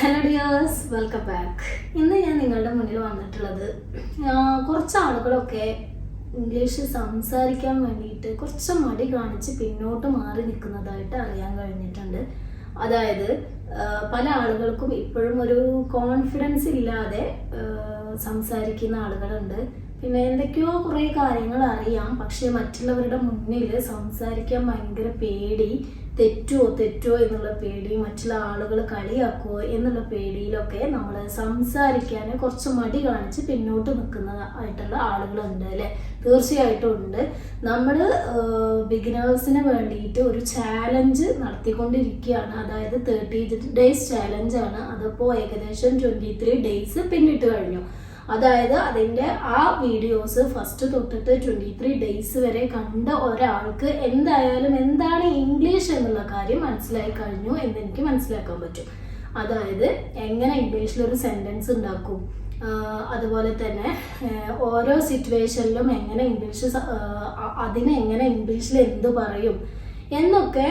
Hello dears welcome back ഇന്ന് ഞാൻ നിങ്ങളുടെ മുന്നിൽ വന്നിട്ടുള്ളത് കുറച്ച് ആളുകളൊക്കെ ഇംഗ്ലീഷ് സംസാരിക്കാൻ വേണ്ടിയിട്ട് കുറച്ച് മടി കാണിച്ച് പിന്നോട്ട് മാറി നിൽക്കുന്നതായിട്ട് അറിയാൻ കഴിഞ്ഞിട്ടുണ്ട്. അതായത് പല ആളുകൾക്കും ഇപ്പോഴും ഒരു കോൺഫിഡൻസ് ഇല്ലാതെ സംസാരിക്കുന്ന ആളുകളുണ്ട്. പിന്നെ എന്തൊക്കെയോ കുറേ കാര്യങ്ങൾ അറിയാം പക്ഷേ മറ്റുള്ളവരുടെ മുന്നിൽ സംസാരിക്കാൻ ഭയങ്കര പേടി. തെറ്റുമോ തെറ്റോ എന്നുള്ള പേടി മറ്റുള്ള ആളുകൾ കളിയാക്കുമോ എന്നുള്ള പേടിയിലൊക്കെ നമ്മൾ സംസാരിക്കാൻ കുറച്ച് മടി കാണിച്ച് പിന്നോട്ട് നിൽക്കുന്ന ആയിട്ടുള്ള ആളുകളുണ്ട് അല്ലേ? തീർച്ചയായിട്ടും ഉണ്ട്. നമ്മൾ ബിഗിനേഴ്സിന് വേണ്ടിയിട്ട് ഒരു ചാലഞ്ച് നടത്തിക്കൊണ്ടിരിക്കുകയാണ്. അതായത് തേർട്ടി ഡേയ്സ് ചാലഞ്ചാണ് അതിപ്പോൾ ഏകദേശം ട്വന്റി ത്രീ ഡേയ്സ് പിന്നിട്ട് കഴിഞ്ഞു. അതായത് അതിന്റെ ആ വീഡിയോസ് ഫസ്റ്റ് തൊട്ടിട്ട് ട്വന്റി ത്രീ ഡേയ്സ് വരെ കണ്ട ഒരാൾക്ക് എന്തായാലും എന്താണ് ഇംഗ്ലീഷ് എന്നുള്ള കാര്യം മനസ്സിലായി കഴിഞ്ഞു എന്ന് എനിക്ക് മനസ്സിലാക്കാൻ പറ്റും. അതായത് എങ്ങനെ ഇംഗ്ലീഷിൽ ഒരു സെന്റൻസ് ഉണ്ടാക്കും? അതുപോലെ തന്നെ ഓരോ സിറ്റുവേഷനിലും എങ്ങനെ ഇംഗ്ലീഷ് അതിനെ എങ്ങനെ ഇംഗ്ലീഷിൽ എന്ത് പറയും? എന്നൊക്കെ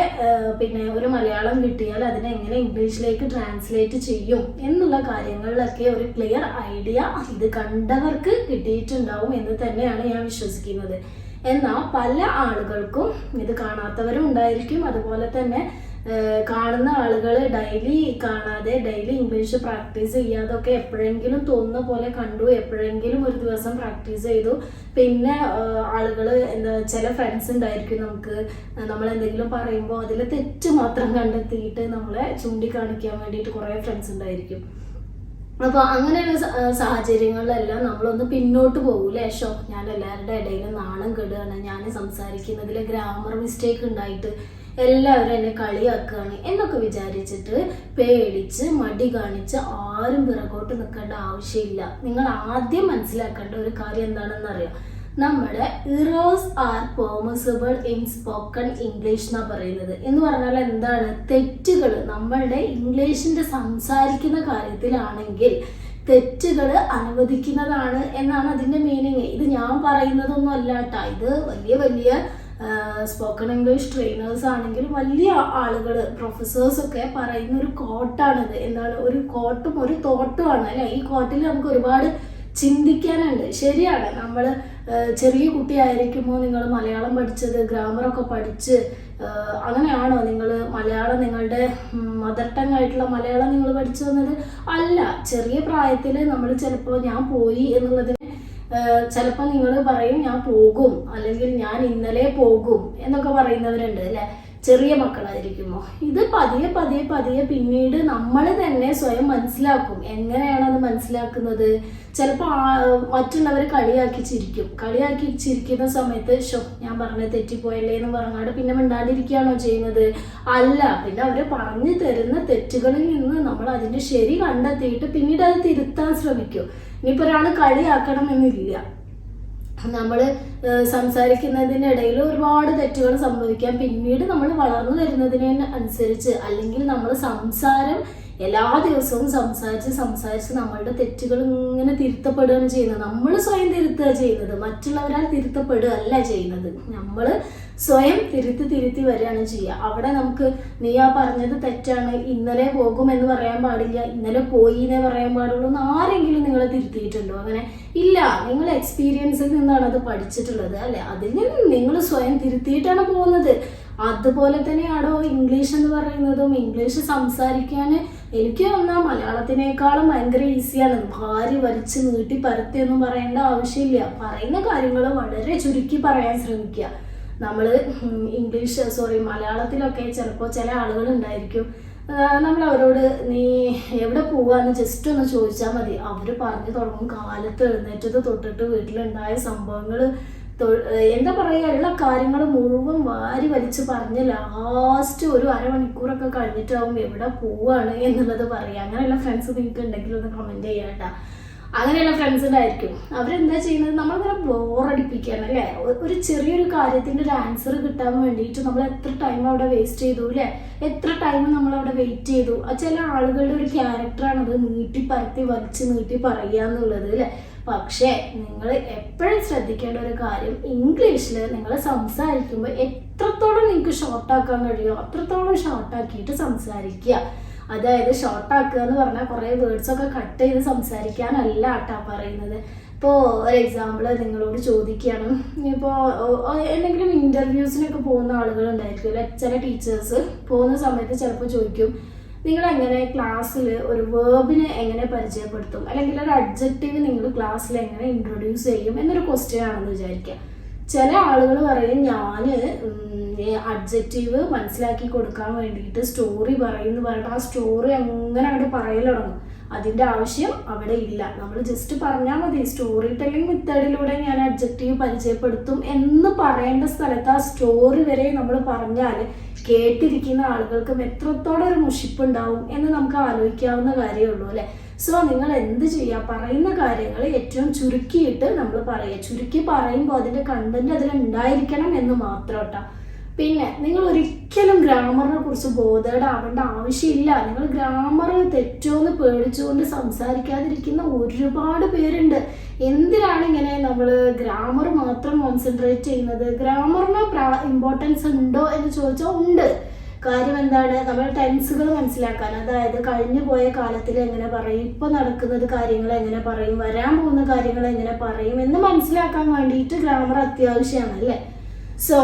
പിന്നെ ഒരു മലയാളം കിട്ടിയാൽ അതിനെ എങ്ങനെ ഇംഗ്ലീഷിലേക്ക് ട്രാൻസ്ലേറ്റ് ചെയ്യും എന്നുള്ള കാര്യങ്ങളിലൊക്കെ ഒരു ക്ലിയർ ഐഡിയ ഇത് കണ്ടവർക്ക് കിട്ടിയിട്ടുണ്ടാവും എന്ന് തന്നെയാണ് ഞാൻ വിശ്വസിക്കുന്നത്. എന്നാൽ പല ആളുകൾക്കും ഇത് കാണാത്തവരും ഉണ്ടായിരിക്കും. അതുപോലെ തന്നെ കാണുന്ന ആളുകൾ ഡെയിലി കാണാതെ ഡെയിലി ഇംഗ്ലീഷ് പ്രാക്ടീസ് ചെയ്യാതൊക്കെ എപ്പോഴെങ്കിലും തോന്നുന്ന പോലെ കണ്ടു എപ്പോഴെങ്കിലും ഒരു ദിവസം പ്രാക്ടീസ് ചെയ്തു. പിന്നെ ആളുകൾ എന്താ ചില ഫ്രണ്ട്സ് ഉണ്ടായിരിക്കും നമുക്ക്. നമ്മൾ എന്തെങ്കിലും പറയുമ്പോൾ അതിൽ തെറ്റ് മാത്രം കണ്ടെത്തിയിട്ട് നമ്മളെ ചൂണ്ടിക്കാണിക്കാൻ വേണ്ടിയിട്ട് കുറേ ഫ്രണ്ട്സ് ഉണ്ടായിരിക്കും. അപ്പോൾ അങ്ങനെയുള്ള സാഹചര്യങ്ങളിലെല്ലാം നമ്മളൊന്ന് പിന്നോട്ട് പോകൂലേ ഷോ ഞാൻ എല്ലാവരുടെ ഇടയിലും നാണം കെടുകയാണ്. ഞാൻ സംസാരിക്കുന്നതിൽ ഗ്രാമർ മിസ്റ്റേക്ക് ഉണ്ടായിട്ട് എല്ലാവരും എന്നെ കളിയാക്കുകയാണ് എന്നൊക്കെ വിചാരിച്ചിട്ട് പേടിച്ച് മടി കാണിച്ച് ആരും പിറകോട്ട് നിൽക്കേണ്ട ആവശ്യമില്ല. നിങ്ങൾ ആദ്യം മനസ്സിലാക്കേണ്ട ഒരു കാര്യം എന്താണെന്നറിയാം? നമ്മുടെ errors are permissible in spoken English എന്നാ പറയുന്നത്. എന്ന് പറഞ്ഞാൽ എന്താണ്? തെറ്റുകൾ. നമ്മളുടെ ഇംഗ്ലീഷിന്റെ സംസാരിക്കുന്ന കാര്യത്തിലാണെങ്കിൽ തെറ്റുകൾ അനുവദിക്കുന്നതാണ് എന്നാണ് അതിന്റെ മീനിങ് ഇത് ഞാൻ പറയുന്നതൊന്നും അല്ല കേട്ടോ ഇത് വലിയ വലിയ സ്പോക്കൺ ഇംഗ്ലീഷ് ട്രെയിനേഴ്സ് ആണെങ്കിലും വലിയ ആളുകൾ പ്രൊഫസേഴ്സൊക്കെ പറയുന്ന ഒരു കോട്ടാണിത് എന്താണ്? ഒരു കോട്ടും ഒരു തോട്ടുമാണ് അല്ലെ? ഈ കോട്ടിൽ നമുക്ക് ഒരുപാട് ചിന്തിക്കാനുണ്ട്. ശരിയാണ്. നമ്മൾ ചെറിയ കുട്ടിയായിരിക്കുമ്പോൾ നിങ്ങൾ മലയാളം പഠിച്ചത് ഗ്രാമറൊക്കെ പഠിച്ച് അങ്ങനെയാണോ നിങ്ങൾ മലയാളം നിങ്ങളുടെ മദർ ടങ് ആയിട്ടുള്ള മലയാളം നിങ്ങൾ പഠിച്ചു വന്നത്? അല്ല. ചെറിയ പ്രായത്തിൽ നമ്മൾ ചിലപ്പോൾ ഞാൻ പോയി എന്നുള്ളതിന് ചിലപ്പോൾ നിങ്ങൾ പറയും ഞാൻ പോകും. അല്ലെങ്കിൽ ഞാൻ ഇന്നലെ പോകും. എന്നൊക്കെ പറയുന്നവരുണ്ട് അല്ലെ? ചെറിയ മക്കളായിരിക്കുമോ ഇത് പതിയെ പതിയെ പതിയെ പിന്നീട് നമ്മൾ തന്നെ സ്വയം മനസ്സിലാക്കും. എങ്ങനെയാണ് അത് മനസ്സിലാക്കുന്നത്? ചിലപ്പോൾ മറ്റുള്ളവർ കളിയാക്കി ചിരിക്കും കളിയാക്കി ചിരിക്കുന്ന സമയത്ത് ഷോ ഞാൻ പറഞ്ഞത് തെറ്റിപ്പോയല്ലേ എന്ന് പറഞ്ഞാട് പിന്നെ മിണ്ടാണ്ടിരിക്കുകയാണോ ചെയ്യുന്നത്? അല്ല. പിന്നെ അവർ പറഞ്ഞു തരുന്ന തെറ്റുകളിൽ നിന്ന് നമ്മൾ അതിന്റെ ശരി കണ്ടെത്തിയിട്ട് പിന്നീട് അത് തിരുത്താൻ ശ്രമിക്കും. ഇനിയിപ്പോൾ ഒരാൾ കളിയാക്കണം എന്നില്ല നമ്മൾ സംസാരിക്കുന്നതിനിടയിൽ ഒരുപാട് തെറ്റുകൾ സംഭവിക്കാം. പിന്നീട് നമ്മൾ വളർന്നു വരുന്നതിന് അനുസരിച്ച് അല്ലെങ്കിൽ നമ്മൾ സംസാരം എല്ലാ ദിവസവും സംസാരിച്ച് സംസാരിച്ച് നമ്മളുടെ തെറ്റുകൾ ഇങ്ങനെ തിരുത്തപ്പെടുകയാണ് ചെയ്യുന്നത്. നമ്മൾ സ്വയം തിരുത്തുക ചെയ്യുന്നത്. മറ്റുള്ളവരാൽ തിരുത്തപ്പെടുക അല്ല ചെയ്യുന്നത്. നമ്മൾ സ്വയം തിരുത്തി തിരുത്തി വരികയാണ് ചെയ്യുക. അവിടെ നമുക്ക് നീ ആ പറഞ്ഞത് തെറ്റാണ് ഇന്നലെ പോകും എന്ന് പറയാൻ പാടില്ല ഇന്നലെ പോയി എന്നേ പറയാൻ പാടുള്ളൂ എന്ന് ആരെങ്കിലും നിങ്ങൾ തിരുത്തിയിട്ടുണ്ടോ? അങ്ങനെ ഇല്ല നിങ്ങൾ എക്സ്പീരിയൻസിൽ നിന്നാണ് അത് പഠിച്ചിട്ടുള്ളത് അല്ലെ? അതിൽ നിങ്ങൾ സ്വയം തിരുത്തിയിട്ടാണ് പോകുന്നത്. അതുപോലെ തന്നെയാണോ ഇംഗ്ലീഷ് എന്ന് പറയുന്നതും? ഇംഗ്ലീഷ് സംസാരിക്കാൻ എനിക്ക് തോന്നുന്ന മലയാളത്തിനേക്കാളും ഭയങ്കര ഈസിയാണ് ഭാര്യ വലിച്ച് നീട്ടി പരത്തിയൊന്നും പറയേണ്ട ആവശ്യമില്ല. പറയുന്ന കാര്യങ്ങൾ വളരെ ചുരുക്കി പറയാൻ ശ്രമിക്കുക. നമ്മൾ ഇംഗ്ലീഷ് സോറി മലയാളത്തിലൊക്കെ ചിലപ്പോൾ ചില ആളുകൾ ഉണ്ടായിരിക്കും നമ്മൾ അവരോട് നീ എവിടെ പോവാന്ന് ജസ്റ്റ് ഒന്ന് ചോദിച്ചാൽ മതി. അവർ പറഞ്ഞു തുടങ്ങും. കാലത്ത് എഴുന്നേറ്റത് തൊട്ടിട്ട് വീട്ടിലുണ്ടായ സംഭവങ്ങൾ എന്താ പറയുക ഉള്ള കാര്യങ്ങൾ മുഴുവൻ വാരി വലിച്ച് പറഞ്ഞ് ലാസ്റ്റ് ഒരു അരമണിക്കൂറൊക്കെ കഴിഞ്ഞിട്ടാവും എവിടെ പോവാണ് എന്നുള്ളത് പറയുക അങ്ങനെയുള്ള ഫ്രണ്ട്സ് നിങ്ങൾക്ക് ഉണ്ടെങ്കിൽ ഒന്ന് കമന്റ് ചെയ്യാം അങ്ങനെയുള്ള ഫ്രണ്ട്സ് ഉണ്ടായിരിക്കും. അവരെന്താ ചെയ്യുന്നത്? നമ്മളിങ്ങനെ ബോറടിപ്പിക്കുകയാണ് അല്ലേ? ഒരു ചെറിയൊരു കാര്യത്തിന്റെ ഒരു ആൻസർ കിട്ടാൻ വേണ്ടിയിട്ട് നമ്മൾ എത്ര ടൈം അവിടെ വേസ്റ്റ് ചെയ്തു അല്ലേ? എത്ര ടൈം നമ്മൾ അവിടെ വെയിറ്റ് ചെയ്തു? ചില ആളുകളുടെ ഒരു ക്യാരക്ടറാണത് നീട്ടി പരത്തി വലിച്ച് നീട്ടി പറയുക എന്നുള്ളത് അല്ലേ? പക്ഷേ നിങ്ങൾ എപ്പോഴും ശ്രദ്ധിക്കേണ്ട ഒരു കാര്യം ഇംഗ്ലീഷിൽ നിങ്ങൾ സംസാരിക്കുമ്പോൾ എത്രത്തോളം നിങ്ങൾക്ക് ഷോർട്ടാക്കാൻ കഴിയുമോ അത്രത്തോളം ഷോർട്ടാക്കിയിട്ട് സംസാരിക്കുക. അതായത് ഷോർട്ട് ആക്കുക എന്ന് പറഞ്ഞാൽ കുറേ വേർഡ്സ് ഒക്കെ കട്ട് ചെയ്ത് സംസാരിക്കാനല്ല ആട്ടാ പറയുന്നത്. ഇപ്പോൾ ഒരു എക്സാമ്പിൾ നിങ്ങളോട് ചോദിക്കുകയാണ്. ഇപ്പോൾ എന്തെങ്കിലും ഇന്റർവ്യൂസിനൊക്കെ പോകുന്ന ആളുകളുണ്ടായിരിക്കും അല്ലെ? ചില ടീച്ചേഴ്സ് പോകുന്ന സമയത്ത് ചിലപ്പോൾ ചോദിക്കും നിങ്ങൾ എങ്ങനെ ക്ലാസ്സിൽ ഒരു വേർബിനെ എങ്ങനെ പരിചയപ്പെടുത്തും? അല്ലെങ്കിൽ ഒരു അഡ്ജക്റ്റീവ് നിങ്ങൾ ക്ലാസ്സിൽ എങ്ങനെ ഇൻട്രൊഡ്യൂസ് ചെയ്യും? എന്നൊരു ക്വസ്റ്റ്യൻ ആണെന്ന് വിചാരിക്കുക. ചില ആളുകൾ പറയും ഞാൻ അഡ്ജക്റ്റീവ് മനസ്സിലാക്കി കൊടുക്കാൻ വേണ്ടിയിട്ട് സ്റ്റോറി പറയുമെന്ന് പറഞ്ഞിട്ട് ആ സ്റ്റോറി അങ്ങനെ അങ്ങോട്ട് പറയൽ തുടങ്ങും. അതിന്റെ ആവശ്യം അവിടെ ഇല്ല. നമ്മൾ ജസ്റ്റ് പറഞ്ഞാൽ മതി സ്റ്റോറി ടെല്ലിംഗ് മെത്തേഡിലൂടെ ഞാൻ അഡ്ജക്റ്റീവ് പരിചയപ്പെടുത്തും എന്ന് പറയേണ്ട സ്ഥലത്ത് ആ സ്റ്റോറി വരെ നമ്മൾ പറഞ്ഞാൽ കേട്ടിരിക്കുന്ന ആളുകൾക്കും എത്രത്തോളം ഒരു മുഷിപ്പുണ്ടാവും എന്ന് നമുക്ക് ആലോചിക്കാവുന്ന കാര്യമുള്ളൂ അല്ലേ? സോ നിങ്ങൾ എന്ത് ചെയ്യുക പറയുന്ന കാര്യങ്ങൾ ഏറ്റവും ചുരുക്കിയിട്ട് നമ്മൾ പറയുക. ചുരുക്കി പറയുമ്പോൾ അതിന്റെ കണ്ടന്റ് അതിൽ ഉണ്ടായിരിക്കണം എന്ന് മാത്രം കേട്ടോ. പിന്നെ നിങ്ങൾ ഒരിക്കലും ഗ്രാമറിനെ കുറിച്ച് ബോധേഡാവേണ്ട ആവശ്യമില്ല. നിങ്ങൾ ഗ്രാമർ തെറ്റോന്ന് പേടിച്ചുകൊണ്ട് സംസാരിക്കാതിരിക്കുന്ന ഒരുപാട് പേരുണ്ട്. എന്തിനാണ് ഇങ്ങനെ നമ്മൾ ഗ്രാമർ മാത്രം കോൺസെൻട്രേറ്റ് ചെയ്യുന്നത്? ഗ്രാമറിന് ഇമ്പോർട്ടൻസ് ഉണ്ടോ എന്ന് ചോദിച്ചാൽ ഉണ്ട്. കാര്യം എന്താണ് നമ്മൾ ടെൻസുകൾ മനസ്സിലാക്കാൻ അതായത് കഴിഞ്ഞു പോയ കാലത്തിൽ എങ്ങനെ പറയും ഇപ്പൊ നടക്കുന്നത് കാര്യങ്ങൾ എങ്ങനെ പറയും വരാൻ പോകുന്ന കാര്യങ്ങൾ എങ്ങനെ പറയും എന്ന് മനസ്സിലാക്കാൻ വേണ്ടിയിട്ട് ഗ്രാമർ അത്യാവശ്യമാണ് അല്ലേ? സോ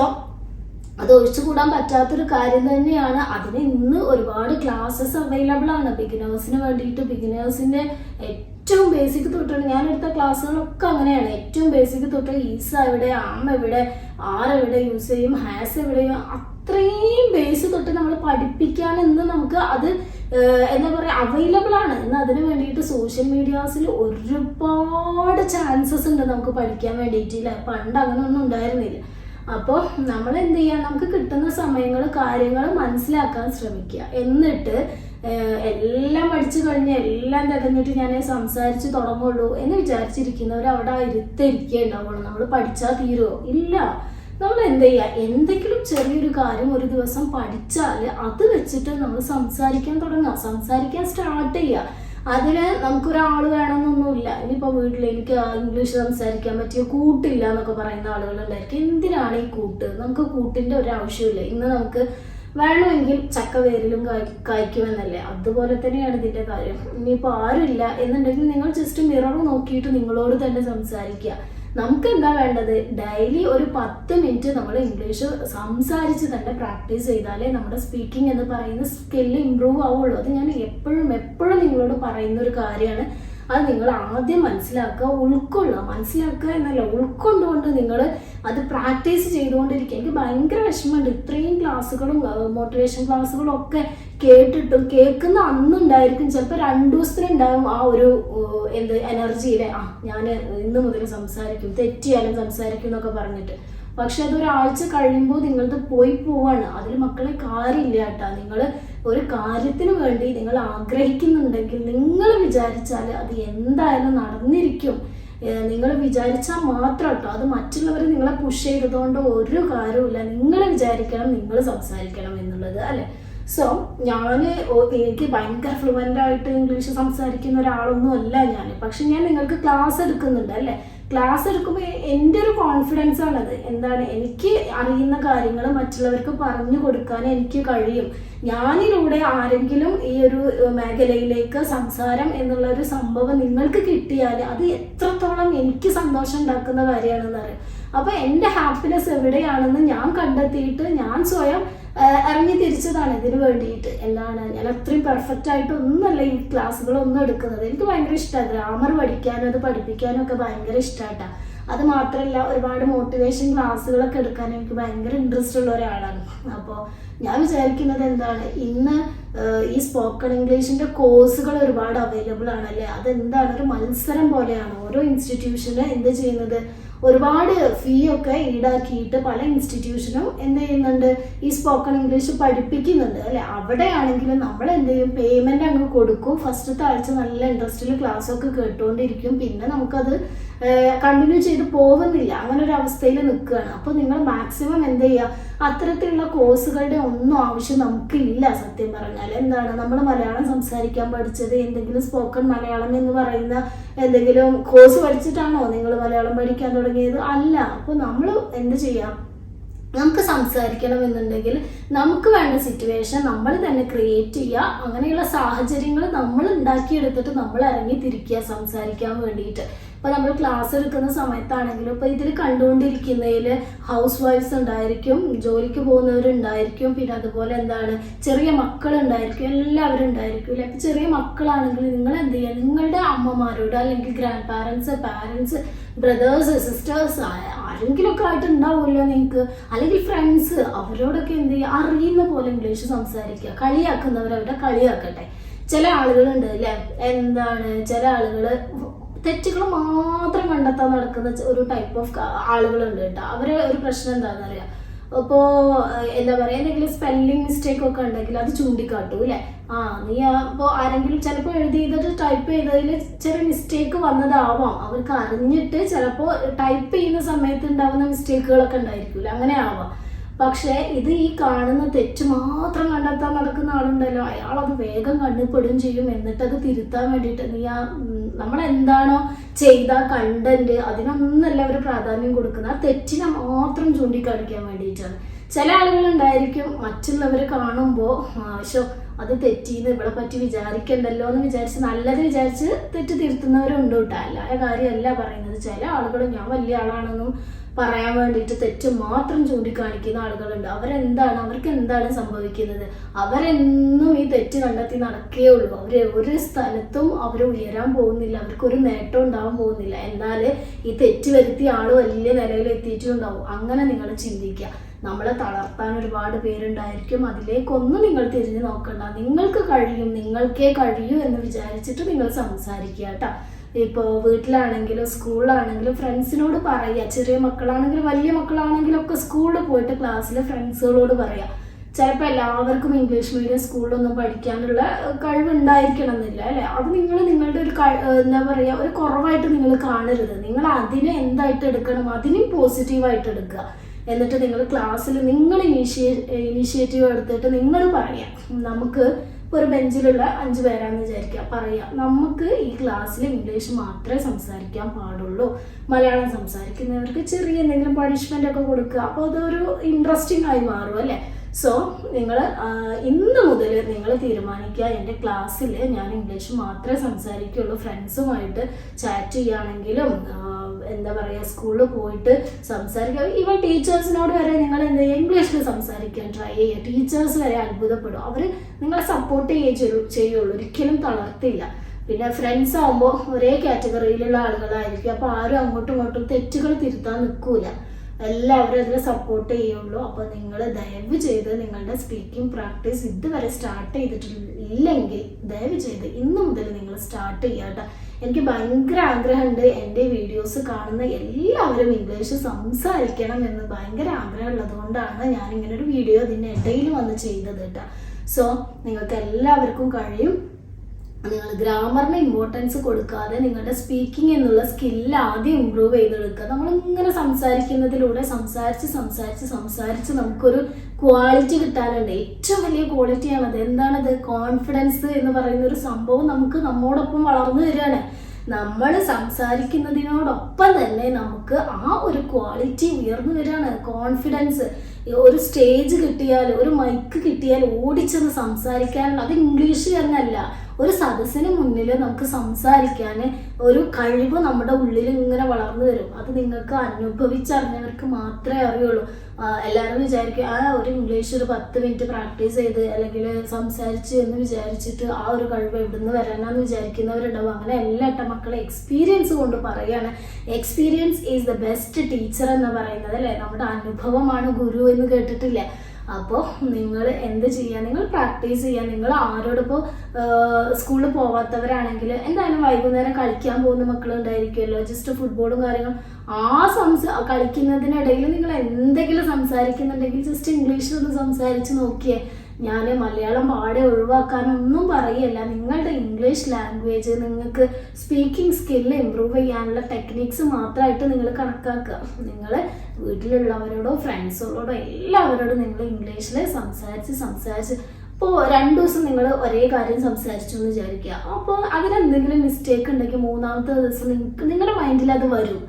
അത് ഒഴിച്ചുകൂടാൻ പറ്റാത്തൊരു കാര്യം തന്നെയാണ്. അതിന് ഇന്ന് ഒരുപാട് ക്ലാസ്സസ് അവൈലബിൾ ആണ്. ബിഗിനേഴ്സിന് വേണ്ടിയിട്ട് ബിഗിനേഴ്സിന്റെ ഏറ്റവും ബേസിക് തൊട്ടാണ് ഞാൻ എടുത്ത ക്ലാസ്സുകളൊക്കെ അങ്ങനെയാണ്. ഏറ്റവും ബേസിക് തൊട്ട് ഈസ എവിടെ ആം എവിടെ ആർ എവിടെ യൂസ് ചെയ്യും ഹാസ് എവിടെയും അത്രയും ബേസ് തൊട്ട് നമ്മൾ പഠിപ്പിക്കാൻ ഇന്ന് നമുക്ക് അത് എന്താ പറയുക അവൈലബിൾ ആണ്. ഇന്ന് അതിന് വേണ്ടിയിട്ട് സോഷ്യൽ മീഡിയാസിൽ ഒരുപാട് ചാൻസസ് ഉണ്ട് നമുക്ക് പഠിക്കാൻ വേണ്ടിയിട്ട് ഇല്ല? പണ്ട് അങ്ങനെയൊന്നും ഉണ്ടായിരുന്നില്ല. അപ്പോൾ നമ്മൾ എന്ത് ചെയ്യുക നമുക്ക് കിട്ടുന്ന സമയങ്ങൾ കാര്യങ്ങൾ മനസ്സിലാക്കാൻ ശ്രമിക്കുക. എന്നിട്ട് എല്ലാം പഠിച്ചു കഴിഞ്ഞ് എല്ലാം തികഞ്ഞിട്ട് ഞാൻ സംസാരിച്ച് തുടങ്ങുള്ളൂ എന്ന് വിചാരിച്ചിരിക്കുന്നവർ അവിടെ ഇരുത്തിരിക്കേണ്ടാവുള്ളൂ നമ്മൾ പഠിച്ചാൽ തീരുമോ ഇല്ല. നമ്മൾ എന്ത് ചെയ്യുക എന്തെങ്കിലും ചെറിയൊരു കാര്യം ഒരു ദിവസം പഠിച്ചാൽ അത് വെച്ചിട്ട് നമ്മൾ സംസാരിക്കാൻ തുടങ്ങുക സംസാരിക്കാൻ സ്റ്റാർട്ട് ചെയ്യുക അതിന് നമുക്കൊരാൾ വേണമെന്നൊന്നുമില്ല ഇനിയിപ്പോൾ വീട്ടിൽ എനിക്ക് ഇംഗ്ലീഷ് സംസാരിക്കാൻ പറ്റിയ കൂട്ടില്ല എന്നൊക്കെ പറയുന്ന ആളുകളുണ്ടായിരിക്കും. എന്തിനാണ് ഈ കൂട്ട്? നമുക്ക് കൂട്ടിന്റെ ഒരു ആവശ്യമില്ല ഇന്ന് നമുക്ക് വേണമെങ്കിൽ ചക്ക വേരിലും കായ്ക്കുമെന്നല്ലേ. അതുപോലെ തന്നെയാണ് ഇതിന്റെ കാര്യം. ഇനിയിപ്പോൾ ആരുമില്ല എന്നുണ്ടെങ്കിൽ നിങ്ങൾ ജസ്റ്റ് മിറർ നോക്കിയിട്ട് നിങ്ങളോട് തന്നെ സംസാരിക്കുക. നമുക്ക് എന്താ വേണ്ടത്? ഡെയിലി ഒരു പത്ത് മിനിറ്റ് നമ്മൾ ഇംഗ്ലീഷ് സംസാരിച്ച് തന്നെ പ്രാക്ടീസ് ചെയ്താലേ നമ്മുടെ സ്പീക്കിംഗ് എന്ന് പറയുന്ന സ്കില്ല് ഇമ്പ്രൂവ് ആവുള്ളൂ. അത് ഞാൻ എപ്പോഴും എപ്പോഴും നിങ്ങളോട് പറയുന്ന ഒരു കാര്യമാണ്. അത് നിങ്ങൾ ആദ്യം മനസ്സിലാക്കുക ഉൾക്കൊള്ളുക. മനസ്സിലാക്കുക എന്നല്ല ഉൾക്കൊണ്ടുകൊണ്ട് നിങ്ങൾ അത് പ്രാക്ടീസ് ചെയ്തുകൊണ്ടിരിക്കുക. എനിക്ക് ഭയങ്കര വിഷമമുണ്ട്. ഇത്രയും ക്ലാസ്സുകളും മോട്ടിവേഷൻ ക്ലാസ്സുകളും ഒക്കെ കേട്ടിട്ടും കേൾക്കുന്ന അന്നുണ്ടായിരിക്കും. ചിലപ്പോൾ രണ്ടു ദിവസത്തിനുണ്ടാവും ആ ഒരു എന്ത് എനർജിയിലെ ആ ഞാൻ ഇന്ന് മുതൽ സംസാരിക്കും തെറ്റിയാലും സംസാരിക്കും എന്നൊക്കെ പറഞ്ഞിട്ട്. പക്ഷെ അതൊരാഴ്ച കഴിയുമ്പോൾ നിങ്ങളത് പോയി പോവാണ്. അതിൽ മക്കളെ കാര്യമില്ല കേട്ടാ. നിങ്ങൾ ഒരു കാര്യത്തിന് വേണ്ടി നിങ്ങൾ ആഗ്രഹിക്കുന്നുണ്ടെങ്കിൽ നിങ്ങൾ വിചാരിച്ചാൽ അത് എന്തായാലും നടന്നിരിക്കും. നിങ്ങൾ വിചാരിച്ചാൽ മാത്രം കേട്ടോ. അത് മറ്റുള്ളവർ നിങ്ങളെ പുഷ് ചെയ്തതുകൊണ്ട് ഒരു കാര്യമില്ല നിങ്ങൾ വിചാരിക്കണം നിങ്ങൾ സംസാരിക്കണം എന്നുള്ളത് അല്ലേ? സോ ഞാൻ എനിക്ക് ഭയങ്കര ഫ്ലുവന്റ് ആയിട്ട് ഇംഗ്ലീഷ് സംസാരിക്കുന്ന ഒരാളൊന്നും അല്ല ഞാൻ പക്ഷെ ഞാൻ നിങ്ങൾക്ക് ക്ലാസ് എടുക്കുന്നുണ്ട് അല്ലേ? ക്ലാസ് എടുക്കുമ്പോൾ എന്റെ ഒരു കോൺഫിഡൻസ് ആണത്. എന്താണ്? എനിക്ക് അറിയുന്ന കാര്യങ്ങൾ മറ്റുള്ളവർക്ക് പറഞ്ഞു കൊടുക്കാൻ എനിക്ക് കഴിയും. ഞാനിലൂടെ ആരെങ്കിലും ഈ ഒരു മേഖലയിലേക്ക് സംസാരം എന്നുള്ള ഒരു സംഭവം നിങ്ങൾക്ക് കിട്ടിയാൽ അത് എത്രത്തോളം എനിക്ക് സന്തോഷം ഉണ്ടാക്കുന്ന കാര്യമാണെന്ന് അറിയാം. അപ്പൊ എന്റെ ഹാപ്പിനെസ് എവിടെയാണെന്ന് ഞാൻ കണ്ടെത്തിയിട്ട് ഞാൻ സ്വയം ഇറങ്ങി തിരിച്ചതാണ് ഇതിന് വേണ്ടിയിട്ട്. എന്താണ്? ഞാൻ അത്രയും പെർഫെക്റ്റ് ആയിട്ട് ഒന്നല്ല ഈ ക്ലാസ്സുകളൊന്നും എടുക്കുന്നത്. എനിക്ക് ഭയങ്കര ഇഷ്ടമാണ് ഗ്രാമർ പഠിക്കാനും അത് പഠിപ്പിക്കാനും ഒക്കെ ഭയങ്കര ഇഷ്ടമായിട്ടാണ് അത് മാത്രമല്ല ഒരുപാട് മോട്ടിവേഷൻ ക്ലാസ്സുകളൊക്കെ എടുക്കാൻ എനിക്ക് ഭയങ്കര ഇൻട്രസ്റ്റ് ഉള്ള ഒരാളാണ്. അപ്പോൾ ഞാൻ വിചാരിക്കുന്നത് എന്താണ്? ഇന്ന് ഈ സ്പോക്കൺ ഇംഗ്ലീഷിന്റെ കോഴ്സുകൾ ഒരുപാട് അവൈലബിൾ ആണല്ലേ? അതെന്താണ്? ഒരു മത്സരം പോലെയാണ്. ഓരോ ഇൻസ്റ്റിറ്റ്യൂഷന് എന്ത് ചെയ്യുന്നത്? ഒരുപാട് ഫീ ഒക്കെ ഈടാക്കിയിട്ട് പല ഇൻസ്റ്റിറ്റ്യൂഷനും എന്ത് ചെയ്യുന്നുണ്ട്? ഈ സ്പോക്കൺ ഇംഗ്ലീഷ് പഠിപ്പിക്കുന്നുണ്ട്. അല്ലെ? അവിടെയാണെങ്കിലും നമ്മൾ എന്ത് ചെയ്യും? പേയ്മെന്റ് അങ്ങ് കൊടുക്കും. ഫസ്റ്റത്തെ ആഴ്ച നല്ല ഇൻട്രസ്റ്റിൽ ക്ലാസ് ഒക്കെ കേട്ടുകൊണ്ടിരിക്കും പിന്നെ നമുക്കത് കണ്ടിന്യൂ ചെയ്ത് പോകുന്നില്ല. അങ്ങനെ ഒരു അവസ്ഥയിൽ നിൽക്കുകയാണ്. അപ്പോൾ നിങ്ങൾ മാക്സിമം എന്ത് ചെയ്യുക? അത്തരത്തിലുള്ള കോഴ്സുകളുടെ ഒന്നും ആവശ്യം നമുക്കില്ല സത്യം പറഞ്ഞാൽ. എന്താണ്? നമ്മൾ മലയാളം സംസാരിക്കാൻ പഠിച്ചത് എന്തെങ്കിലും സ്പോക്കൺ മലയാളം എന്ന് പറയുന്ന എന്തെങ്കിലും കോഴ്സ് പഠിച്ചിട്ടാണോ നിങ്ങൾ മലയാളം പഠിക്കാൻ തുടങ്ങിയത്? അല്ല. അപ്പോൾ നമ്മൾ എന്ത് ചെയ്യാം? നമുക്ക് സംസാരിക്കണം എന്നുണ്ടെങ്കിൽ നമുക്ക് വേണ്ട സിറ്റുവേഷൻ നമ്മൾ തന്നെ ക്രിയേറ്റ് ചെയ്യുക. അങ്ങനെയുള്ള സാഹചര്യങ്ങൾ നമ്മൾ ഉണ്ടാക്കിയെടുത്തിട്ട് നമ്മൾ ഇറങ്ങി തിരിക്കുക സംസാരിക്കാൻ വേണ്ടിയിട്ട്. ഇപ്പൊ നമ്മൾ ക്ലാസ് എടുക്കുന്ന സമയത്താണെങ്കിലും ഇപ്പൊ ഇതിൽ കണ്ടുകൊണ്ടിരിക്കുന്നതിൽ ഹൗസ് വൈഫ്സ് ഉണ്ടായിരിക്കും ജോലിക്ക് പോകുന്നവരുണ്ടായിരിക്കും പിന്നെ അതുപോലെ എന്താണ് ചെറിയ മക്കളുണ്ടായിരിക്കും എല്ലാവരും ഉണ്ടായിരിക്കും അല്ലെ? ചെറിയ മക്കളാണെങ്കിൽ നിങ്ങൾ എന്ത് ചെയ്യുക? നിങ്ങളുടെ അമ്മമാരോട് അല്ലെങ്കിൽ grand parents parents brothers sisters ആരെങ്കിലുമൊക്കെ ആയിട്ട് ഉണ്ടാവുമല്ലോ നിങ്ങൾക്ക് അല്ലെങ്കിൽ ഫ്രണ്ട്സ് അവരോടൊക്കെ എന്ത് ചെയ്യുക? അറിയുന്ന പോലെ ഇംഗ്ലീഷ് സംസാരിക്കുക. കളിയാക്കുന്നവരവരുടെ കളിയാക്കട്ടെ. ചില ആളുകളുണ്ട് അല്ലേ എന്താണ്? ചില ആളുകൾ തെറ്റുകൾ മാത്രം കണ്ടെത്താൻ നടക്കുന്ന ഒരു ടൈപ്പ് ഓഫ് ആളുകളുണ്ട് കേട്ടോ. അവരെ ഒരു പ്രശ്നം എന്താണെന്ന് അറിയാം ഇപ്പോൾ എന്താ പറയുക എന്തെങ്കിലും സ്പെല്ലിംഗ് മിസ്റ്റേക്ക് ഒക്കെ ഉണ്ടെങ്കിൽ അത് ചൂണ്ടിക്കാട്ടും അല്ലേ? ആ നീ അപ്പോൾ ആരെങ്കിലും ചിലപ്പോൾ എഴുതി ചെയ്തിട്ട് ടൈപ്പ് ചെയ്തതിൽ ചെറിയ മിസ്റ്റേക്ക് വന്നതാവാം. അവർക്ക് അറിഞ്ഞിട്ട് ചിലപ്പോ ടൈപ്പ് ചെയ്യുന്ന സമയത്ത് ഉണ്ടാവുന്ന മിസ്റ്റേക്കുകളൊക്കെ ഉണ്ടായിരിക്കില്ല? അങ്ങനെ ആവാം പക്ഷേ ഇത് ഈ കാണുന്ന തെറ്റ് മാത്രം കണ്ടെത്താൻ നടക്കുന്ന ആളുണ്ടല്ലോ. അയാൾ അത് വേഗം കണ്ടുപെടുകയും ചെയ്യും. എന്നിട്ട് അത് തിരുത്താൻ വേണ്ടിയിട്ട് നീ ആ നമ്മൾ എന്താണോ ചെയ്ത കണ്ടന്റ് അതിനൊന്നല്ല അവർ പ്രാധാന്യം കൊടുക്കുന്നത്. ആ തെറ്റിനെ മാത്രം ചൂണ്ടിക്കാണിക്കാൻ വേണ്ടിയിട്ടാണ്. ചില ആളുകൾ ഉണ്ടായിരിക്കും മറ്റുള്ളവർ കാണുമ്പോൾ ആവശ്യം അത് തെറ്റിന്ന് ഇവിടെ പറ്റി വിചാരിക്കണ്ടല്ലോ എന്ന് വിചാരിച്ച് നല്ലത് വിചാരിച്ച് തെറ്റ് തിരുത്തുന്നവരുണ്ട് കേട്ടോ. അല്ലാതെ കാര്യമല്ല പറയുന്നത്. ചില ആളുകൾ ഞാൻ വലിയ ആളാണെന്നും പറയാൻ വേണ്ടിയിട്ട് തെറ്റ് മാത്രം ചൂണ്ടിക്കാണിക്കുന്ന ആളുകളുണ്ട്. അവരെന്താണ് അവർക്ക് എന്താണ് സംഭവിക്കുന്നത്? അവരെന്നും ഈ തെറ്റ് കണ്ടെത്തി നടക്കേ ഉള്ളൂ. അവർ ഒരു സ്ഥലത്തും അവർ ഉയരാൻ പോകുന്നില്ല. അവർക്ക് ഒരു നേട്ടം ഉണ്ടാവാൻ പോകുന്നില്ല. എന്നാൽ ഈ തെറ്റ് വരുത്തിയ ആൾ വലിയ നിലയിൽ എത്തിയിട്ടുണ്ടാവും. അങ്ങനെ നിങ്ങൾ ചിന്തിക്കുക. നമ്മളെ തളർത്താൻ ഒരുപാട് പേരുണ്ടായിരിക്കും. അതിലേക്കൊന്നും നിങ്ങൾ തിരിഞ്ഞു നോക്കണ്ട. നിങ്ങൾക്ക് കഴിയും നിങ്ങൾക്കേ കഴിയൂ എന്ന് വിചാരിച്ചിട്ട് നിങ്ങൾ സംസാരിക്കുക കേട്ടോ. ഇപ്പോൾ വീട്ടിലാണെങ്കിലും സ്കൂളിലാണെങ്കിലും ഫ്രണ്ട്സിനോട് പറയുക ചെറിയ മക്കളാണെങ്കിലും വലിയ മക്കളാണെങ്കിലും ഒക്കെ സ്കൂളിൽ പോയിട്ട് ക്ലാസ്സിലെ ഫ്രണ്ട്സുകളോട് പറയുക ചിലപ്പോൾ എല്ലാവർക്കും ഇംഗ്ലീഷ് മീഡിയം സ്കൂളിലൊന്നും പഠിക്കാനുള്ള കഴിവുണ്ടായിരിക്കണം എന്നില്ല അല്ലേ? അത് നിങ്ങൾ നിങ്ങളുടെ ഒരു എന്താ പറയുക ഒരു കുറവായിട്ട് നിങ്ങൾ കാണരുത്. നിങ്ങൾ അതിനെ എന്തായിട്ട് എടുക്കണം? അതിനും പോസിറ്റീവായിട്ട് എടുക്കുക. എന്നിട്ട് നിങ്ങൾ ക്ലാസ്സിൽ നിങ്ങൾ ഇനീഷ്യ ഇനീഷ്യേറ്റീവ് എടുത്തിട്ട് നിങ്ങൾ പറയാം. നമുക്ക് ഒരു ബെഞ്ചിലുള്ള അഞ്ച് പേരാണെന്ന് വിചാരിക്കുക പറയാം നമുക്ക് ഈ ക്ലാസ്സിൽ ഇംഗ്ലീഷ് മാത്രമേ സംസാരിക്കാൻ പാടുള്ളൂ. മലയാളം സംസാരിക്കുന്നവർക്ക് ചെറിയ എന്തെങ്കിലും പണിഷ്മെന്റ് ഒക്കെ കൊടുക്കുക. അപ്പോൾ അതൊരു ഇൻട്രസ്റ്റിംഗ് ആയി മാറും അല്ലേ? സോ നിങ്ങൾ ഇന്ന് മുതൽ നിങ്ങൾ തീരുമാനിക്കുക. എന്റെ ക്ലാസ്സിൽ ഞാൻ ഇംഗ്ലീഷ് മാത്രമേ സംസാരിക്കുകയുള്ളൂ ഫ്രണ്ട്സുമായിട്ട് ചാറ്റ് ചെയ്യുകയാണെങ്കിലും എന്താ പറയുക സ്കൂളിൽ പോയിട്ട് സംസാരിക്കുക. ഇവൻ ടീച്ചേഴ്സിനോട് വരെ നിങ്ങൾ എന്താ ഇംഗ്ലീഷിൽ സംസാരിക്കാൻ ട്രൈ ചെയ്യുക. ടീച്ചേഴ്സ് വരെ അത്ഭുതപ്പെടും. അവർ നിങ്ങളെ സപ്പോർട്ട് ചെയ്യുള്ളൂ. ഒരിക്കലും തളർത്തില്ല. പിന്നെ ഫ്രണ്ട്സ് ആകുമ്പോൾ ഒരേ കാറ്റഗറിയിലുള്ള ആളുകളായിരിക്കും. അപ്പോൾ ആരും അങ്ങോട്ടും ഇങ്ങോട്ടും തെറ്റുകൾ തിരുത്താൻ നിൽക്കില്ല എല്ലാവരും അതിനെ സപ്പോർട്ട് ചെയ്യുള്ളൂ. അപ്പോൾ നിങ്ങൾ ദയവ് ചെയ്ത് നിങ്ങളുടെ സ്പീക്കിംഗ് പ്രാക്ടീസ് ഇതുവരെ സ്റ്റാർട്ട് ചെയ്തിട്ടില്ലെങ്കിൽ ദയവ് ചെയ്ത് ഇന്ന് മുതൽ നിങ്ങൾ സ്റ്റാർട്ട് ചെയ്യാട്ടോ എനിക്ക് ഭയങ്കര ആഗ്രഹമുണ്ട് എന്റെ വീഡിയോസ് കാണുന്ന എല്ലാവരും ഇംഗ്ലീഷ് സംസാരിക്കണം എന്ന് ഭയങ്കര ആഗ്രഹമുള്ളത് കൊണ്ടാണ് ഞാൻ ഇങ്ങനെ ഒരു വീഡിയോ അതിന്റെ ഇടയിൽ വന്ന് ചെയ്തത് കേട്ടോ. സോ നിങ്ങൾക്ക് എല്ലാവർക്കും കഴിയും. നിങ്ങൾ ഗ്രാമറിന് ഇമ്പോർട്ടൻസ് കൊടുക്കാതെ നിങ്ങളുടെ സ്പീക്കിംഗ് എന്നുള്ള സ്കില്ല് ആദ്യം ഇമ്പ്രൂവ് ചെയ്തെടുക്കുക. നമ്മൾ ഇങ്ങനെ സംസാരിക്കുന്നതിലൂടെ സംസാരിച്ച് സംസാരിച്ച് സംസാരിച്ച് നമുക്കൊരു ക്വാളിറ്റി കിട്ടാനുണ്ട്. ഏറ്റവും വലിയ ക്വാളിറ്റിയാണത് എന്താണത്? കോൺഫിഡൻസ് എന്ന് പറയുന്ന ഒരു സംഭവം നമുക്ക് നമ്മോടൊപ്പം വളർന്നു വരികയാണ് നമ്മൾ സംസാരിക്കുന്നതിനോടൊപ്പം തന്നെ നമുക്ക് ആ ഒരു ക്വാളിറ്റി ഉയർന്നു വരികയാണ് കോൺഫിഡൻസ് ഒരു സ്റ്റേജ് കിട്ടിയാൽ ഒരു മൈക്ക് കിട്ടിയാൽ ഓടിച്ചെന്ന് സംസാരിക്കാനുള്ള അത് ഇംഗ്ലീഷ് തന്നെയല്ല. ഒരു സദസ്സിന് മുന്നിൽ നമുക്ക് സംസാരിക്കാൻ ഒരു കഴിവ് നമ്മുടെ ഉള്ളിൽ ഇങ്ങനെ വളർന്നു വരും. അത് നിങ്ങൾക്ക് അനുഭവിച്ചറിഞ്ഞവർക്ക് മാത്രമേ അറിയുള്ളൂ. എല്ലാവരും വിചാരിക്കും ആ ഒരു ഇംഗ്ലീഷ് ഒരു പത്ത് മിനിറ്റ് പ്രാക്ടീസ് ചെയ്ത് അല്ലെങ്കിൽ സംസാരിച്ച് എന്ന് വിചാരിച്ചിട്ട് ആ ഒരു കഴിവ് എവിടുന്ന് വരാനാന്ന് വിചാരിക്കുന്നവരുണ്ടാവും. അങ്ങനെ എല്ലാ ഇട്ട മക്കളെ എക്സ്പീരിയൻസ് കൊണ്ട് പറയുകയാണ് experience is the best teacher എന്ന് പറയുന്നത് അല്ലേ? നമ്മുടെ അനുഭവമാണ് ഗുരു എന്ന് കേട്ടിട്ടില്ലേ. അപ്പോൾ നിങ്ങൾ എന്ത് ചെയ്യുക നിങ്ങൾ പ്രാക്ടീസ് ചെയ്യുക നിങ്ങൾ ആരോടിപ്പോൾ സ്കൂളിൽ പോവാത്തവരാണെങ്കിൽ എന്തായാലും വൈകുന്നേരം കളിക്കാൻ പോകുന്ന മക്കളുണ്ടായിരിക്കുമല്ലോ. ജസ്റ്റ് ഫുട്ബോളും കാര്യങ്ങളും. ആ സംസാ കളിക്കുന്നതിനിടയിൽ നിങ്ങൾ എന്തെങ്കിലും സംസാരിക്കുന്നുണ്ടെങ്കിൽ ജസ്റ്റ് ഇംഗ്ലീഷിൽ ഒന്ന് സംസാരിച്ച് നോക്കിയേ. ഞാൻ മലയാളം പാടെ ഒഴിവാക്കാനൊന്നും പറയല്ല. നിങ്ങളുടെ ഇംഗ്ലീഷ് ലാംഗ്വേജ് നിങ്ങൾക്ക് സ്പീക്കിംഗ് സ്കില്ല് ഇമ്പ്രൂവ് ചെയ്യാനുള്ള ടെക്നിക്സ് മാത്രമായിട്ട് നിങ്ങൾ കണക്കാക്കുക. നിങ്ങൾ വീട്ടിലുള്ളവരോടോ ഫ്രണ്ട്സുകളോടോ എല്ലാവരോടും നിങ്ങൾ ഇംഗ്ലീഷിൽ സംസാരിച്ച് സംസാരിച്ച് ഇപ്പോൾ രണ്ട് ദിവസം നിങ്ങൾ ഒരേ കാര്യം സംസാരിച്ചു എന്ന് വിചാരിക്കുക. അപ്പോൾ അതിലെന്തെങ്കിലും മിസ്റ്റേക്ക് ഉണ്ടെങ്കിൽ മൂന്നാമത്തെ ദിവസം നിങ്ങൾക്ക് നിങ്ങളുടെ മൈൻഡിൽ അത് വരും.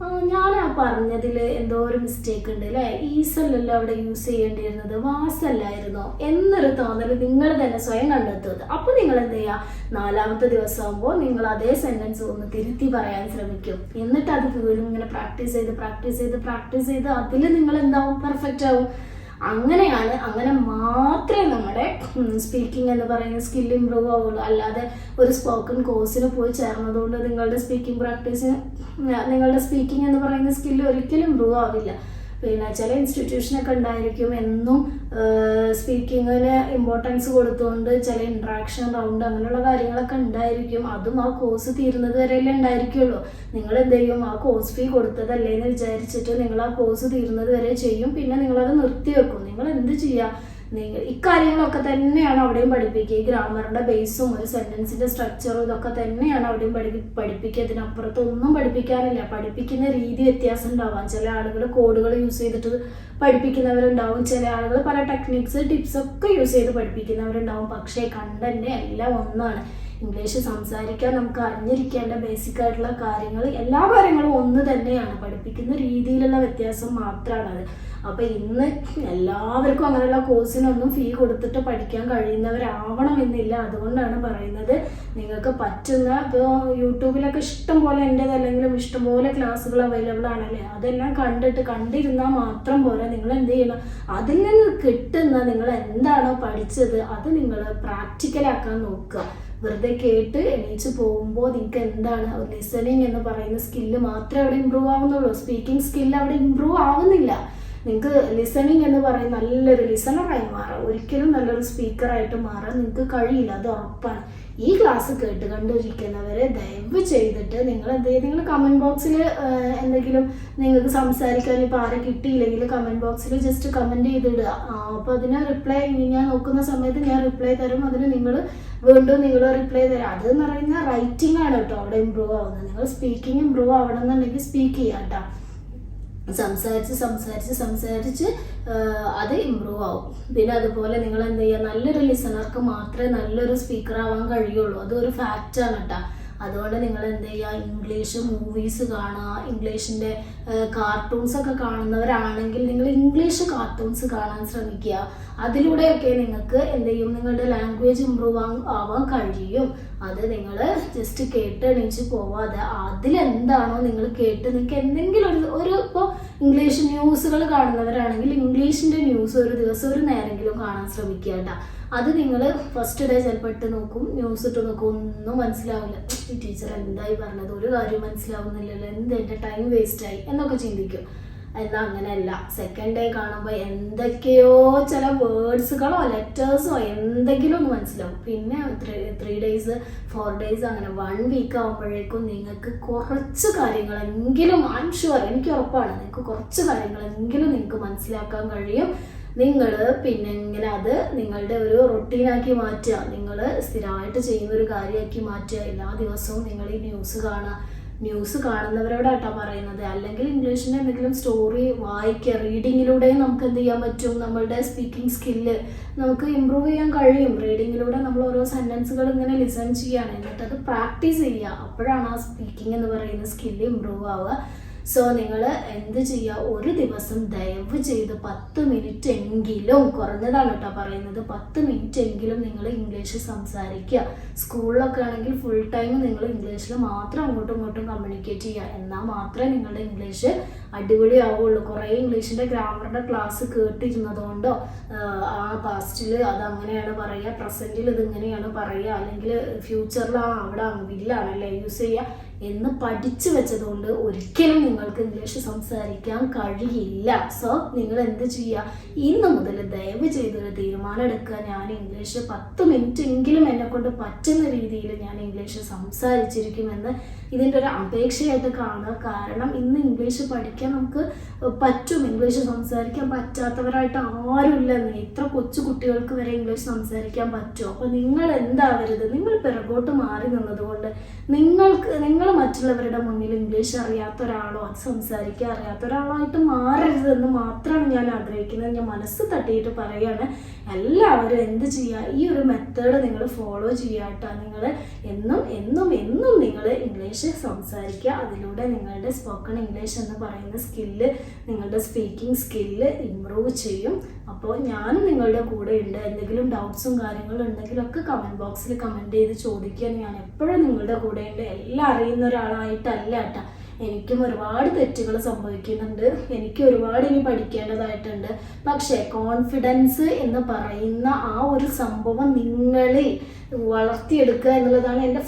ഞാൻ ആ പറഞ്ഞതിൽ എന്തോ ഒരു മിസ്റ്റേക്ക് ഉണ്ട് അല്ലേ ഈസല്ലല്ലോ അവിടെ യൂസ് ചെയ്യേണ്ടിയിരുന്നത് വാസല്ലായിരുന്നോ എന്നൊരു തോന്നൽ നിങ്ങൾ തന്നെ സ്വയം കണ്ടെത്തുന്നത്. അപ്പോൾ നിങ്ങൾ എന്ത് ചെയ്യുക നാലാമത്തെ ദിവസം ആകുമ്പോൾ നിങ്ങൾ അതേ സെന്റൻസ് ഒന്ന് തിരുത്തി പറയാൻ ശ്രമിക്കും. എന്നിട്ട് അത് വീണ്ടും ഇങ്ങനെ പ്രാക്ടീസ് ചെയ്ത് പ്രാക്ടീസ് ചെയ്ത് പ്രാക്ടീസ് ചെയ്ത് അതിൽ നിങ്ങൾ എന്താവും? പെർഫെക്റ്റ് ആവും. അങ്ങനെയാണ് അങ്ങനെ മാത്രമേ നമ്മുടെ സ്പീക്കിംഗ് എന്ന് പറയുന്ന സ്കിൽ ഇമ്പ്രൂവ് ആവുള്ളൂ. അല്ലാതെ ഒരു സ്പോക്കൺ കോഴ്സിന് പോയി ചേർന്നതുകൊണ്ട് നിങ്ങളുടെ സ്പീക്കിംഗ് പ്രാക്ടീസിന് നിങ്ങളുടെ സ്പീക്കിംഗ് എന്ന് പറയുന്ന സ്കില്ല് ഒരിക്കലും ഇമ്പ്രൂവ് ആവില്ല. പിന്നെ ചില ഇൻസ്റ്റിറ്റ്യൂഷനൊക്കെ ഉണ്ടായിരിക്കും എന്നും സ്പീക്കിങ്ങിന് ഇമ്പോർട്ടൻസ് കൊടുത്തുകൊണ്ട് ചില ഇൻട്രാക്ഷൻ റൗണ്ട് അങ്ങനെയുള്ള കാര്യങ്ങളൊക്കെ ഉണ്ടായിരിക്കും. അതും ആ കോഴ്സ് തീരുന്നത് വരെയല്ലേ ഉണ്ടായിരിക്കുള്ളൂ. നിങ്ങൾ എന്ത് ചെയ്യും? ആ കോഴ്സ് ഫീ കൊടുത്തതല്ലേ എന്ന് വിചാരിച്ചിട്ട് നിങ്ങൾ ആ കോഴ്സ് തീരുന്നത് വരെ ചെയ്യും. പിന്നെ നിങ്ങളത് നിർത്തിവെക്കും. നിങ്ങൾ എന്ത് ചെയ്യുക ഇക്കാര്യങ്ങളൊക്കെ തന്നെയാണ് അവിടെയും പഠിപ്പിക്കുക. ഗ്രാമറിന്റെ ബേസും ഒരു സെന്റൻസിന്റെ സ്ട്രക്ചറും ഇതൊക്കെ തന്നെയാണ് അവിടെയും പഠി പഠിപ്പിക്കുക. ഇതിനപ്പുറത്ത് ഒന്നും പഠിപ്പിക്കാനില്ല പഠിപ്പിക്കുന്ന രീതി വ്യത്യാസം ഉണ്ടാവാം. ചില ആളുകൾ കോഡുകൾ യൂസ് ചെയ്തിട്ട് പഠിപ്പിക്കുന്നവരുണ്ടാവും. ചില ആളുകൾ പല ടെക്നിക്സ് ടിപ്സ് ഒക്കെ യൂസ് ചെയ്ത് പഠിപ്പിക്കുന്നവരുണ്ടാവും. പക്ഷേ കണ്ടന്റ് എല്ലാം ഒന്നാണ്. ഇംഗ്ലീഷ് സംസാരിക്കാൻ നമുക്ക് അറിഞ്ഞിരിക്കേണ്ട ബേസിക് ആയിട്ടുള്ള കാര്യങ്ങൾ എല്ലാ കാര്യങ്ങളും ഒന്ന് തന്നെയാണ്. പഠിപ്പിക്കുന്ന രീതിയിലുള്ള വ്യത്യാസം മാത്രമാണ് അത് അപ്പൊ ഇന്ന് എല്ലാവർക്കും അങ്ങനെയുള്ള കോഴ്സിനൊന്നും ഫീ കൊടുത്തിട്ട് പഠിക്കാൻ കഴിയുന്നവരാവണം എന്നില്ല അതുകൊണ്ടാണ് പറയുന്നത് നിങ്ങൾക്ക് പറ്റുന്ന ഇപ്പോൾ യൂട്യൂബിലൊക്കെ ഇഷ്ടം പോലെ എന്റെത് അല്ലെങ്കിലും ഇഷ്ടംപോലെ ക്ലാസ്സുകൾ അവൈലബിൾ ആണല്ലേ? അതെല്ലാം കണ്ടിട്ട് കണ്ടിരുന്നാൽ മാത്രം പോരാ. നിങ്ങൾ എന്ത് ചെയ്യണം? അതിൽ നിന്ന് കിട്ടുന്ന നിങ്ങൾ എന്താണോ പഠിച്ചത് അത് നിങ്ങൾ പ്രാക്ടിക്കലാക്കാൻ നോക്കുക. വെറുതെ കേട്ട് എണീച്ച് പോകുമ്പോൾ നിങ്ങൾക്ക് എന്താണ്? ലിസണിങ് എന്ന് പറയുന്ന സ്കില്ല് മാത്രമേ അവിടെ ഇമ്പ്രൂവ് ആവുന്നുള്ളൂ. സ്പീക്കിംഗ് സ്കില്ല് അവിടെ ഇമ്പ്രൂവ് ആവുന്നില്ല. നിങ്ങൾക്ക് ലിസണിങ് എന്ന് പറയുന്ന നല്ലൊരു ലിസണറായി മാറാം. ഒരിക്കലും നല്ലൊരു സ്പീക്കറായിട്ട് മാറാൻ നിങ്ങൾക്ക് കഴിയില്ല. അത് ഉറപ്പാണ്. ഈ ക്ലാസ് കേട്ട് കണ്ടിരിക്കുന്നവരെ ദയവ് ചെയ്തിട്ട് നിങ്ങൾ എന്ത് നിങ്ങൾ കമന്റ് ബോക്സിൽ എന്തെങ്കിലും നിങ്ങൾക്ക് സംസാരിക്കാൻ ഇപ്പോൾ ആരെ കിട്ടിയില്ലെങ്കിൽ കമന്റ് ബോക്സിൽ ജസ്റ്റ് കമന്റ് ചെയ്തിടുക. അപ്പോൾ അതിന് റിപ്ലൈ ഞാൻ നോക്കുന്ന സമയത്ത് ഞാൻ റിപ്ലൈ തരും. അതിന് നിങ്ങൾ വീണ്ടും നിങ്ങൾ റിപ്ലൈ തരാം. അത് എന്ന് പറയുന്ന റൈറ്റിംഗ് ആണ് കേട്ടോ അവിടെ ഇമ്പ്രൂവ് ആവുന്നത്. നിങ്ങൾ സ്പീക്കിംഗ് ഇമ്പ്രൂവ് ആവണം എന്നുണ്ടെങ്കിൽ സ്പീക്ക് ചെയ്യാം കേട്ടോ. സംസാരിച്ച് സംസാരിച്ച് സംസാരിച്ച് അത് ഇമ്പ്രൂവ് ആവും. പിന്നെ അതുപോലെ നിങ്ങൾ എന്ത് ചെയ്യുക നല്ലൊരു ലിസണർക്ക് മാത്രമേ നല്ലൊരു സ്പീക്കർ ആവാൻ കഴിയുള്ളൂ. അതൊരു ഫാക്റ്റാണ് കേട്ടോ അതുകൊണ്ട് നിങ്ങൾ എന്ത് ചെയ്യുക ഇംഗ്ലീഷ് മൂവീസ് കാണുക. ഇംഗ്ലീഷിന്റെ കാർട്ടൂൺസ് ഒക്കെ കാണുന്നവരാണെങ്കിൽ നിങ്ങൾ ഇംഗ്ലീഷ് കാർട്ടൂൺസ് കാണാൻ ശ്രമിക്കുക. അതിലൂടെയൊക്കെ നിങ്ങൾക്ക് എന്ത് ചെയ്യും? നിങ്ങളുടെ ലാംഗ്വേജ് ഇമ്പ്രൂവ് ആവാൻ കഴിയും. അത് നിങ്ങൾ ജസ്റ്റ് കേട്ട് എണീച്ച് പോവാതെ അതിലെന്താണോ നിങ്ങൾ കേട്ട് നിങ്ങൾക്ക് എന്തെങ്കിലും ഒരു ഒരു ഇപ്പോൾ ഇംഗ്ലീഷ് ന്യൂസുകൾ കാണുന്നവരാണെങ്കിൽ ഇംഗ്ലീഷിന്റെ ന്യൂസ് ഒരു ദിവസം ഒരു നേരെങ്കിലും കാണാൻ ശ്രമിക്കുക കേട്ടോ. അത് നിങ്ങൾ ഫസ്റ്റ് ഡേ ചിലപ്പോൾ ഇട്ട് നോക്കും ന്യൂസ് ഇട്ട് നോക്കും. ഒന്നും മനസ്സിലാവില്ല. ടീച്ചർ എന്തായി പറഞ്ഞത്? ഒരു കാര്യം മനസ്സിലാവുന്നില്ലല്ലോ. എന്ത് എന്റെ ടൈം വേസ്റ്റായി എന്നൊക്കെ ചിന്തിക്കും. എന്നാൽ അങ്ങനെയല്ല. സെക്കൻഡ് ഡേ കാണുമ്പോൾ എന്തൊക്കെയോ ചില വേർഡ്സുകളോ ലെറ്റേഴ്സോ എന്തെങ്കിലും ഒന്ന് മനസ്സിലാവും. പിന്നെ three three days four days അങ്ങനെ വൺ വീക്ക് ആകുമ്പോഴേക്കും നിങ്ങൾക്ക് കുറച്ച് കാര്യങ്ങളെങ്കിലും ഐം ഷുവർ എനിക്ക് ഉറപ്പാണ് നിങ്ങൾക്ക് കുറച്ച് കാര്യങ്ങളെങ്കിലും നിങ്ങൾക്ക് മനസ്സിലാക്കാൻ കഴിയും. നിങ്ങൾ പിന്നെ ഇങ്ങനെ അത് നിങ്ങളുടെ ഒരു റൊട്ടീനാക്കി മാറ്റുക. നിങ്ങൾ സ്ഥിരമായിട്ട് ചെയ്യുന്ന ഒരു കാര്യമാക്കി മാറ്റുക. എല്ലാ ദിവസവും നിങ്ങൾ ഈ ന്യൂസ് കാണുക. ന്യൂസ് കാണുന്നവരോടാട്ടാ പറയുന്നത്. അല്ലെങ്കിൽ ഇംഗ്ലീഷിന്റെ എന്തെങ്കിലും സ്റ്റോറി വായിക്കുക റീഡിങ്ങിലൂടെ നമുക്ക് എന്ത് ചെയ്യാൻ പറ്റും? നമ്മളുടെ സ്പീക്കിംഗ് സ്കില്ല് നമുക്ക് ഇമ്പ്രൂവ് ചെയ്യാൻ കഴിയും. റീഡിങ്ങിലൂടെ നമ്മൾ ഓരോ സെന്റൻസുകൾ ഇങ്ങനെ ലിസൺ ചെയ്യുകയാണ്. എന്നിട്ട് അത് പ്രാക്ടീസ് ചെയ്യുക. അപ്പോഴാണ് ആ സ്പീക്കിംഗ് എന്ന് പറയുന്ന സ്കില്ല് ഇമ്പ്രൂവ് ആവുക. സോ നിങ്ങൾ എന്ത് ചെയ്യുക ഒരു ദിവസം ദയവ് ചെയ്ത് പത്ത് മിനിറ്റ് എങ്കിലും കുറഞ്ഞതാണ് കേട്ടോ പറയുന്നത് പത്ത് മിനിറ്റ് എങ്കിലും നിങ്ങൾ ഇംഗ്ലീഷ് സംസാരിക്കുക. സ്കൂളിലൊക്കെ ആണെങ്കിൽ ഫുൾ ടൈം നിങ്ങൾ ഇംഗ്ലീഷിൽ മാത്രം അങ്ങോട്ടും ഇങ്ങോട്ടും കമ്മ്യൂണിക്കേറ്റ് ചെയ്യുക. എന്നാൽ മാത്രമേ നിങ്ങളുടെ ഇംഗ്ലീഷ് അടിപൊളിയാവുള്ളൂ കുറേ ഇംഗ്ലീഷിന്റെ ഗ്രാമറിന്റെ ക്ലാസ് കേട്ടിരുന്നതുകൊണ്ടോ ആ പാസ്റ്റിൽ അത് അങ്ങനെയാണ് പറയുക. പ്രസന്റിൽ ഇത് ഇങ്ങനെയാണ് പറയുക. അല്ലെങ്കിൽ ഫ്യൂച്ചറിൽ ആ അവിടെ വില്ലാണല്ലേ യൂസ് ചെയ്യുക. എന്ന് പഠിച്ചു വെച്ചതുകൊണ്ട് ഒരിക്കലും നിങ്ങൾക്ക് ഇംഗ്ലീഷ് സംസാരിക്കാൻ കഴിയില്ല. സോ നിങ്ങൾ എന്ത് ചെയ്യുക? ഇന്ന് മുതൽ ദയവ് ചെയ്തൊരു തീരുമാനം എടുക്കുക. ഞാൻ ഇംഗ്ലീഷ് പത്ത് മിനിറ്റ് എങ്കിലും എന്നെ കൊണ്ട് പറ്റുന്ന രീതിയിൽ ഞാൻ ഇംഗ്ലീഷ് സംസാരിച്ചിരിക്കുമെന്ന് ഇതിന്റെ ഒരു അപേക്ഷയായിട്ട് കാണുക. കാരണം ഇന്ന് ഇംഗ്ലീഷ് പഠിക്കാൻ നമുക്ക് പറ്റും. ഇംഗ്ലീഷ് സംസാരിക്കാൻ പറ്റാത്തവരായിട്ട് ആരുമില്ല. എത്ര കൊച്ചു കുട്ടികൾക്ക് വരെ ഇംഗ്ലീഷ് സംസാരിക്കാൻ പറ്റും? അപ്പോൾ നിങ്ങൾ എന്താവരുത്? നിങ്ങൾ പിറകോട്ട് മാറി നിന്നതുകൊണ്ട് നിങ്ങൾക്ക് നിങ്ങൾ മറ്റുള്ളവരുടെ മുന്നിൽ ഇംഗ്ലീഷ് അറിയാത്ത ഒരാളോ അത് സംസാരിക്കാൻ അറിയാത്ത ഒരാളോ ആയിട്ട് മാറരുതെന്ന് മാത്രമാണ് ഞാൻ ആഗ്രഹിക്കുന്നത്. ഞാൻ മനസ്സ് തട്ടിയിട്ട് പറയുകയാണ് എല്ലാവരും എന്ത് ചെയ്യുക ഈ ഒരു മെത്തേഡ് നിങ്ങൾ ഫോളോ ചെയ്യാട്ടോ. നിങ്ങൾ എന്നും എന്നും എന്നും നിങ്ങൾ ഇംഗ്ലീഷ് സംസാരിക്കുക. അതിലൂടെ നിങ്ങളുടെ സ്പോക്കൺ ഇംഗ്ലീഷ് എന്ന് പറയുന്ന സ്കില്ല് നിങ്ങളുടെ സ്പീക്കിംഗ് സ്കില്ല് ഇമ്പ്രൂവ് ചെയ്യും. അപ്പോൾ ഞാനും നിങ്ങളുടെ കൂടെ ഉണ്ട് എന്തെങ്കിലും ഡൗട്ട്സും കാര്യങ്ങളും ഉണ്ടെങ്കിലൊക്കെ കമന്റ് ബോക്സിൽ കമന്റ് ചെയ്ത് ചോദിക്കാൻ ഞാൻ എപ്പോഴും നിങ്ങളുടെ കൂടെ ഉണ്ട് എല്ലാം അറിയുന്ന ഒരാളായിട്ടല്ല കേട്ടോ. എനിക്കും ഒരുപാട് തെറ്റുകൾ സംഭവിക്കുന്നുണ്ട്. എനിക്ക് ഒരുപാട് ഇനി പഠിക്കേണ്ടതായിട്ടുണ്ട്. പക്ഷേ കോൺഫിഡൻസ് എന്ന് പറയുന്ന ആ ഒരു സംഭവം നിങ്ങളെ വളർത്തിയെടുക്കുക എന്നുള്ളതാണ് എന്റെ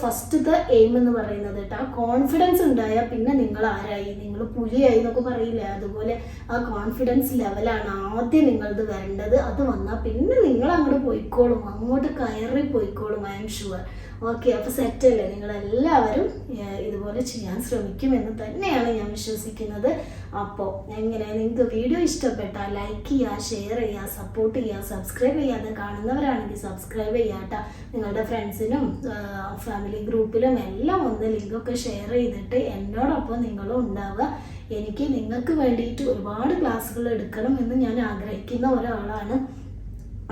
ദ എയിം എന്ന് പറയുന്നത് കേട്ടോ. ആ കോൺഫിഡൻസ് ഉണ്ടായാൽ പിന്നെ നിങ്ങൾ ആരായി നിങ്ങൾ പുലിയായി എന്നൊക്കെ പറയില്ല? അതുപോലെ ആ കോൺഫിഡൻസ് ലെവലാണ് ആദ്യം നിങ്ങളത് വരേണ്ടത്. അത് വന്നാൽ പിന്നെ നിങ്ങൾ അങ്ങോട്ട് പോയിക്കോളും. അങ്ങോട്ട് കയറി പോയിക്കോളും ഐ എം ഷുവർ ഓക്കെ അപ്പോൾ സെറ്റല്ലേ നിങ്ങളെല്ലാവരും ഇതുപോലെ ചെയ്യാൻ ശ്രമിക്കുമെന്ന് തന്നെയാണ് ഞാൻ വിശ്വസിക്കുന്നത്. അപ്പോൾ എങ്ങനെ? നിങ്ങൾക്ക് വീഡിയോ ഇഷ്ടപ്പെട്ടാൽ ലൈക്ക് ചെയ്യുക ഷെയർ ചെയ്യുക സപ്പോർട്ട് ചെയ്യുക സബ്സ്ക്രൈബ് ചെയ്യാതെ കാണുന്നവരാണെങ്കിൽ സബ്സ്ക്രൈബ് ചെയ്യാട്ട നിങ്ങളുടെ ഫ്രണ്ട്സിനും ഫാമിലി ഗ്രൂപ്പിലും എല്ലാം ഒന്ന് ലിങ്കൊക്കെ ഷെയർ ചെയ്തിട്ട് എന്നോടൊപ്പം നിങ്ങളും ഉണ്ടാവുക. എനിക്ക് നിങ്ങൾക്ക് വേണ്ടിയിട്ട് ഒരുപാട് ക്ലാസ്സുകൾ എടുക്കണം എന്ന് ഞാൻ ആഗ്രഹിക്കുന്ന ഒരാളാണ്.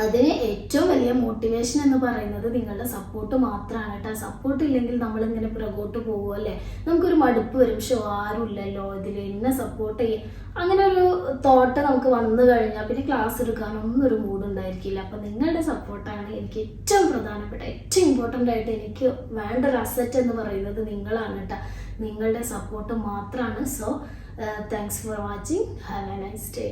അതിന് ഏറ്റവും വലിയ മോട്ടിവേഷൻ എന്ന് പറയുന്നത് നിങ്ങളുടെ സപ്പോർട്ട് മാത്രമാണ് കേട്ടോ. സപ്പോർട്ട് ഇല്ലെങ്കിൽ നമ്മളിങ്ങനെ പുറകോട്ട് പോകുമല്ലേ നമുക്കൊരു മടുപ്പ് വരും. പക്ഷെ ആരുമില്ലല്ലോ ഇതിൽ എന്നെ സപ്പോർട്ട് ചെയ്യും. അങ്ങനെ ഒരു തോട്ട് നമുക്ക് വന്നു കഴിഞ്ഞാൽ പിന്നെ ക്ലാസ് എടുക്കാനൊന്നും ഒരു മൂഡ് ഉണ്ടായിരിക്കില്ല. അപ്പം നിങ്ങളുടെ സപ്പോർട്ടാണ് എനിക്ക് ഏറ്റവും പ്രധാനപ്പെട്ട ഏറ്റവും ഇമ്പോർട്ടന്റ് ആയിട്ട് എനിക്ക് വേണ്ട ഒരു അസറ്റ് എന്ന് പറയുന്നത് നിങ്ങളാണ് കേട്ടോ. നിങ്ങളുടെ സപ്പോർട്ട് മാത്രമാണ് so thanks for watching have a nice day